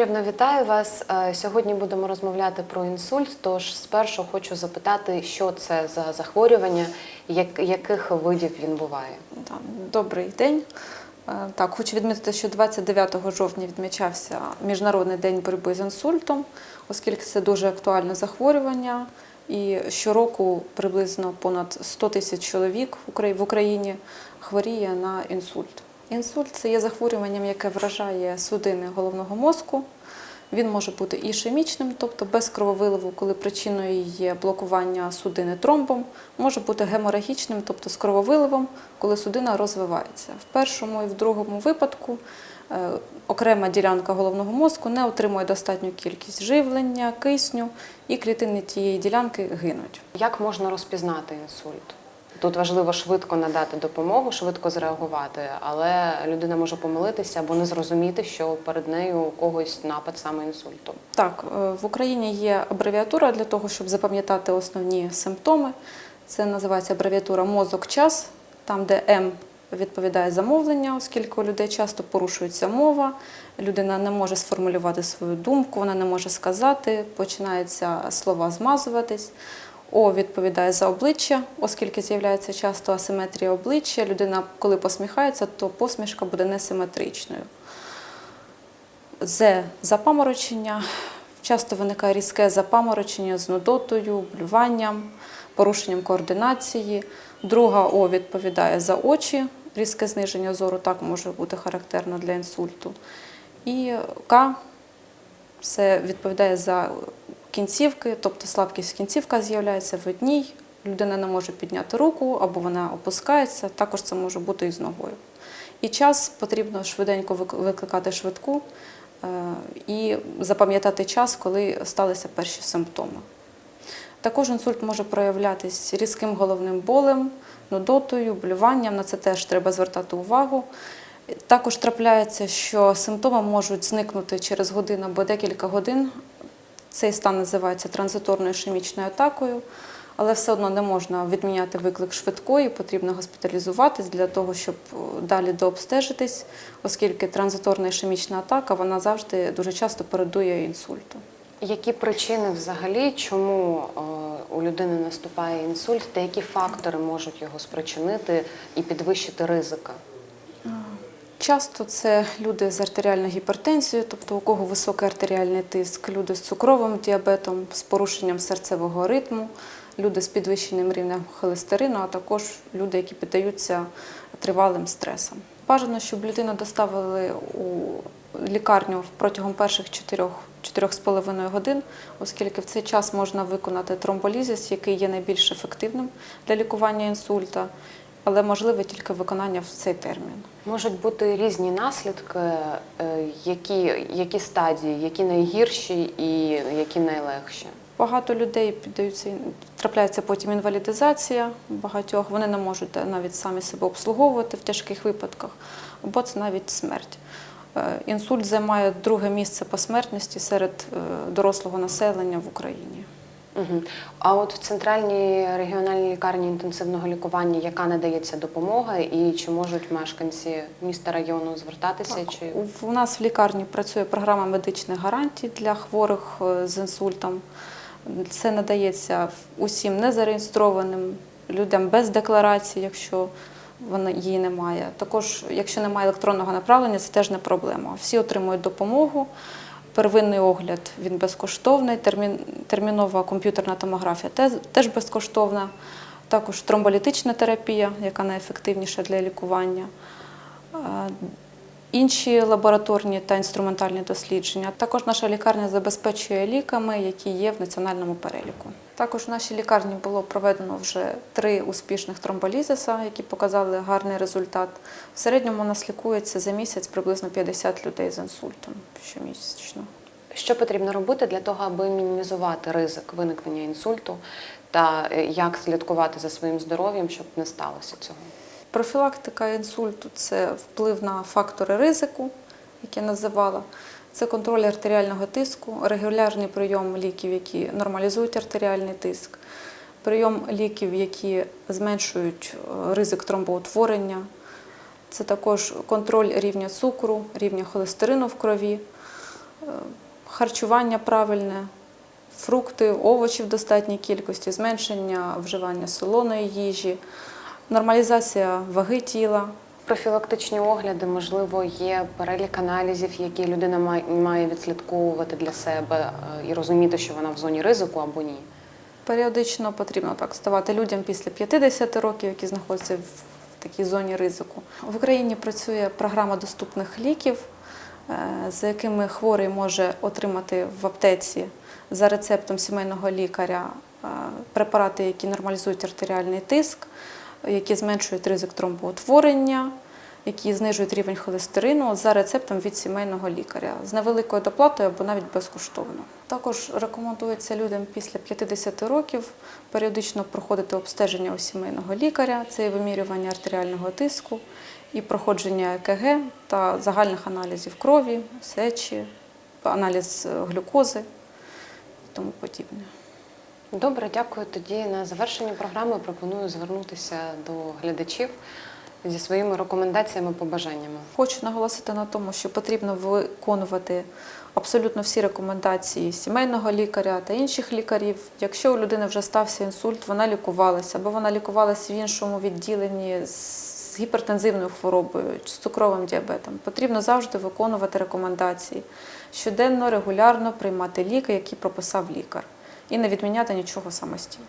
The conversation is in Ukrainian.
Ігорівна, вітаю вас. Е, Сьогодні будемо розмовляти про інсульт. Тож спершу хочу запитати, що це за захворювання, як, яких видів він буває. Добрий день. Е, Так, хочу відмітити, що 29 жовтня відмічався Міжнародний день боротьби з інсультом, оскільки це дуже актуальне захворювання. І щороку приблизно понад 100 тисяч чоловік в Україні хворіє на інсульт. Інсульт це є захворюванням, яке вражає судини головного мозку. Він може бути ішемічним, тобто без крововиливу, коли причиною є блокування судини тромбом, може бути геморагічним, тобто з крововиливом, коли судина розвивається. В першому і в другому випадку е, окрема ділянка головного мозку не отримує достатню кількість живлення, кисню, і клітини тієї ділянки гинуть. Як можна розпізнати інсульт? Тут важливо швидко надати допомогу, швидко зреагувати, але людина може помилитися або не зрозуміти, що перед нею у когось напад саме інсульту. Так, е, в Україні є абревіатура для того, щоб запам'ятати основні симптоми. Це називається абревіатура мозок-час, там, де М відповідає за мовлення, оскільки у людей часто порушується мова, людина не може сформулювати свою думку, вона не може сказати, починаються слова змазуватись. О відповідає за обличчя, оскільки з'являється часто асиметрія обличчя. Людина, коли посміхається, то посмішка буде несиметричною. З запаморочення. Часто виникає різке запаморочення з нудотою, блюванням, порушенням координації. Друга О відповідає за очі, різке зниження зору так може бути характерно для інсульту. І К це відповідає за кінцівки, тобто слабкість кінцівка з'являється в одній, людина не може підняти руку або вона опускається, також це може бути і з ногою. І час потрібно швиденько викликати швидку е, і запам'ятати час, коли сталися перші симптоми. Також інсульт може проявлятися різким головним болем, нудотою, блюванням. На це теж треба звертати увагу. Також трапляється, що симптоми можуть зникнути через годину або декілька годин. Цей стан називається транзиторною ішемічною атакою, але все одно не можна відміняти виклик швидкої, потрібно госпіталізуватись для того, щоб е, далі дообстежитись, оскільки транзиторна ішемічна атака вона завжди дуже часто передує інсульту. Які причини взагалі, чому е, у людини наступає інсульт, та які фактори можуть його спричинити і підвищити ризики? Часто це люди з артеріальною гіпертензією, тобто у кого високий артеріальний тиск, люди з цукровим діабетом, з порушенням серцевого ритму, люди з підвищеним рівнем холестерину, а також люди, які піддаються тривалим стресам. Бажано, щоб людину доставили у лікарню протягом перших 4-4,5 годин, оскільки в цей час можна виконати тромболізис, який є найбільш ефективним для лікування інсульта, але можливе тільки виконання в цей термін. Можуть бути різні наслідки, е, які, які стадії, які найгірші і які найлегші. Багато людей піддаються трапляється потім інвалідизація багатьох. Вони не можуть навіть самі себе обслуговувати в тяжких випадках, або це навіть смерть. Е, Інсульт займає друге місце по смертності серед е, дорослого населення в Україні. Угу. А от в центральній регіональній лікарні інтенсивного лікування яка надається допомога, і чи можуть мешканці міста району звертатися? Так, Чи у- У нас в лікарні працює програма медичних гарантій для хворих е, з інсультом. Це надається усім незареєстрованим людям без декларації, якщо вона її немає. Також, якщо немає електронного направлення, це теж не проблема. Всі отримують допомогу. Первинний огляд він безкоштовний, термін, термінова комп'ютерна томографія теж, безкоштовна. Також тромболітична терапія, яка найефективніша для лікування. Інші лабораторні та інструментальні дослідження. Також наша лікарня забезпечує ліками, які є в національному переліку. Також в нашій лікарні було проведено вже три успішних тромболізиса, які показали гарний результат. В середньому у нас лікується за місяць приблизно 50 людей з інсультом щомісячно. що потрібно робити для того, аби мінімізувати ризик виникнення інсульту, та е, як слідкувати за своїм здоров'ям, щоб не сталося цього? Профілактика інсульту це вплив на фактори ризику, які я називала. Це контроль артеріального тиску, регулярний прийом ліків, які нормалізують артеріальний тиск, прийом ліків, які зменшують е, ризик тромбоутворення. Це також контроль рівня цукру, рівня холестерину в крові. харчування правильне, фрукти, овочі в достатній кількості, зменшення вживання солоної їжі, нормалізація ваги тіла. Профілактичні огляди, можливо, є перелік аналізів, які людина має- відслідковувати для себе е, і розуміти, що вона в зоні ризику або ні. Періодично потрібно так ставати людям після 50 років, які знаходяться в такій зоні ризику. В Україні працює програма доступних ліків, е, за якими хворий може отримати в аптеці за рецептом сімейного лікаря е, препарати, які нормалізують артеріальний тиск, які зменшують ризик тромбоутворення, які знижують рівень холестерину за рецептом від сімейного лікаря з невеликою доплатою або навіть безкоштовно. Також рекомендується людям після 50 років періодично проходити обстеження у сімейного лікаря, це і вимірювання артеріального тиску, і проходження ЕКГ та загальних аналізів крові, сечі, аналіз глюкози і тому подібне. Добре, дякую. Тоді на завершення програми пропоную звернутися до глядачів зі своїми рекомендаціями, побажаннями. Хочу наголосити на тому, що потрібно виконувати абсолютно всі рекомендації сімейного лікаря та інших лікарів. Якщо у людини вже стався інсульт, вона лікувалася, або вона лікувалася в іншому відділенні з гіпертензивною хворобою, з цукровим діабетом. Потрібно завжди виконувати рекомендації. Щоденно, регулярно приймати ліки, які прописав лікар, і не відміняти нічого самостійно.